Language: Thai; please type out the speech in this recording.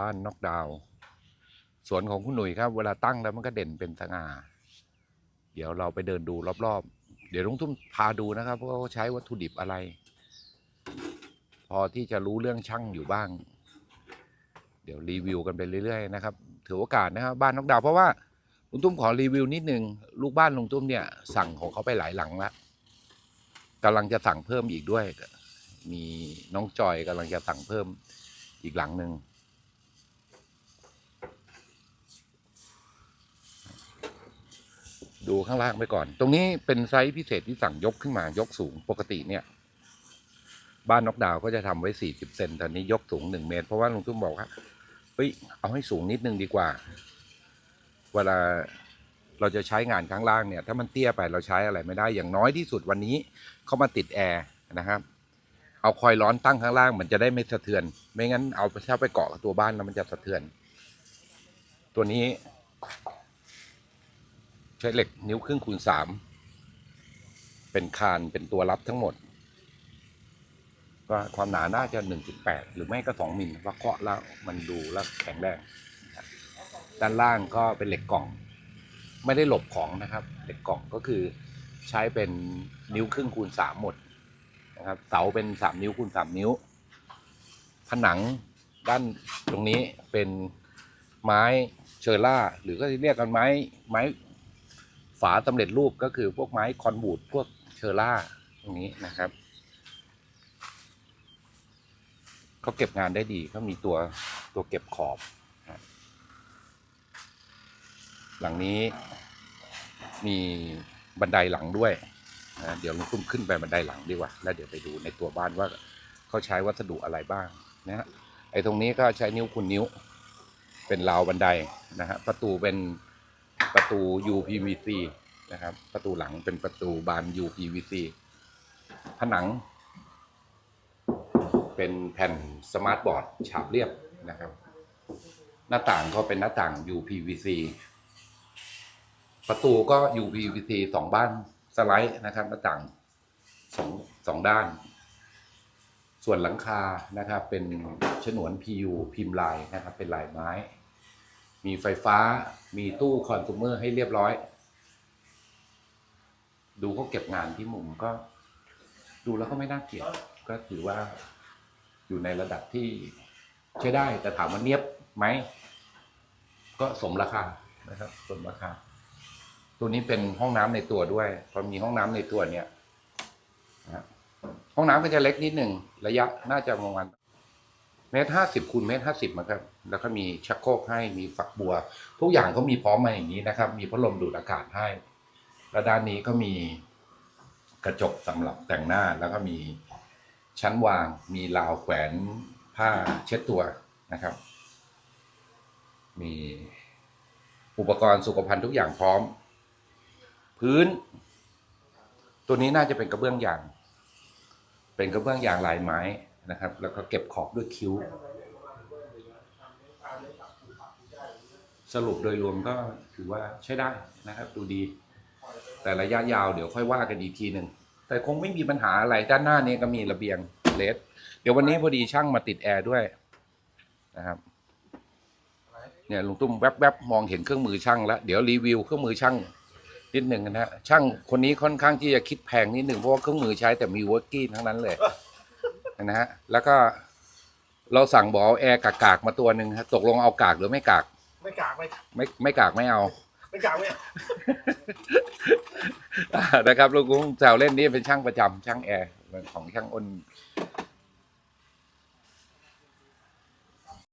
บ้านนอกดาว สวนของคุณหนุ่ยครับ เวลาตั้งแล้วมันก็เด่นเป็นสง่า เดี๋ยวเราไปเดินดูรอบๆ เดี๋ยวลุงตุ้มพาดูนะครับว่าเขาใช้วัตถุดิบอะไร พอที่จะรู้เรื่องช่างอยู่บ้าง เดี๋ยวรีวิวกันไปเรื่อยๆนะครับถือโอกาสนะครับบ้านนอกดาวเพราะว่าลุงตุ้มขอรีวิวนิดนึงลูกบ้านลุงตุ้มเนี่ยสั่งของเขาไปหลายหลังแล้วกำลังจะสั่งเพิ่มอีกด้วย มีน้องจอยกำลังจะสั่งเพิ่มอีกหลังหนึ่ง ดูข้างล่างไปก่อน ตรงนี้เป็นไซส์พิเศษที่สั่งยกขึ้นมายกสูงปกติเนี่ย บ้านนกดาวก็จะทำไว้ 40 เซนตอนนี้ยกสูง 1 เมตร เพราะว่าลุงตุ้มบอกว่าเฮ้ยเอาให้สูงนิดนึงดีกว่า เวลาเราจะใช้งานข้างล่างเนี่ย ถ้ามันเตี้ยไปเราใช้อะไรไม่ได้อย่างน้อยที่สุดวันนี้เขามาติดแอร์นะครับ เอาคอยร้อนตั้งข้างล่างมันจะได้ไม่สะเทือน ไม่งั้นเอาไปถ้าไปเกาะตัวบ้านแล้วมันจะสะเทือน ตัวนี้ ช้เหล็กนิ้วครึ่งคูณสามเป็นคานเป็นตัวรับทั้งหมด ก็ความหนาน่าจะ 1.8 หรือไม่ก็ 2มิลว่าเคาะแล้วมันดูแล้วแข็งแรงด้านล่างก็เป็นเหล็กกล่อง ไม่ได้หลบของนะครับ เหล็กกล่องก็คือใช้เป็นนิ้วครึ่งคูณ3หมดนะครับเสาเป็น3นิ้วคูณ3นิ้ว ผนังด้านตรงนี้เป็นไม้เชอร่า หรือก็เรียกกันไม้ไม้าสำเร็จรูปก็คือพวกไม้คอนบูดพวกเชอร่าตรงนี้นะครับเขาเก็บงานได้ดีเขามีตัวตัวเก็บขอบ หลังนี้มีบันไดหลังด้วยนะเดี๋ยวลุงตุ้มขึ้นไปบันไดหลังดีกว่า แล้วเดี๋ยวไปดูในตัวบ้านว่าเขาใช้วัสดุอะไรบ้างนะฮะไอ้ตรงนี้ก็ใช้นิ้วคุณนิ้ว เป็นราวบันไดนะฮะประตูเป็น ประตู UPVC นะครับ ประตูหลังเป็นประตูบาน UPVC ผนัง เป็นแผ่นสมาร์ทบอร์ดฉาบเรียบนะครับ หน้าต่างก็เป็นหน้าต่าง UPVC ประตูก็ UPVC สองบ้านสไลด์นะครับหน้าต่างสองสองด้าน ส่วนหลังคานะครับ เป็นฉนวน PU พิมพ์ลายนะครับ เป็นลายไม้ มีไฟฟ้า มีตู้คอน sumer ให้เรียบร้อย ดูเขาเก็บงานที่มุมก็ ดูแล้วก็ไม่น่าเกลียดก็ถือว่าอยู่ในระดับที่ใช้ได้ แต่ถามว่าเนียบไหม ก็สมราคานะครับ สมราคา ตัวนี้เป็นห้องน้ำในตัวด้วย พอมีห้องน้ำในตัวเนี่ยห้องน้ำก็จะเล็กนิดหนึ่งระยะน่าจะประมาณ เมตรห้าสิบคูณเมตรห้าสิบนะครับ แล้วก็มีชักโครกให้มีฝักบัว ทุกอย่างเขามีพร้อมมาอย่างนี้นะครับ มีพัดลมดูดอากาศให้ แล้วด้านนี้ก็มีกระจกสำหรับแต่งหน้า แล้วก็มีชั้นวาง มีราวแขวนผ้าเช็ดตัวนะครับ มีอุปกรณ์สุขภัณฑ์ทุกอย่างพร้อม พื้น ตัวนี้น่าจะเป็นกระเบื้องยาง เป็นกระเบื้องยางลายไม้ นะครับ แล้วก็เก็บขอบด้วยคิ้ว สรุปโดยรวมก็ถือว่าใช้ได้นะครับ ดูดี แต่ระยะยาวเดี๋ยวค่อยว่ากันอีกทีหนึ่ง แต่คงไม่มีปัญหาอะไรด้านหน้านี้ก็มีระเบียงเลสเดี๋ยววันนี้พอดีช่างมาติดแอร์ด้วยนะครับเนี่ยลุงตุ้มแวบๆมองเห็นเครื่องมือช่างแล้ว เดี๋ยวรีวิวเครื่องมือช่างนิดหนึ่งนะฮะช่างคนนี้ค่อนข้างที่จะคิดแพงนิดหนึ่งเพราะว่าเครื่องมือใช้แต่มีเวิร์กกี้ทั้งนั้นเลย นะฮะแล้วก็เราสั่งบอกเอาแอร์กากๆมาตัวหนึ่งฮะตกลงเอากากหรือไม่กาก ไม่กากไม่ไม่ไม่กากไม่เอา ไม่กากไม่นะครับลุงกุ้งแซวเล่นนี่เป็นช่างประจำช่างแอร์ของช่างอ้น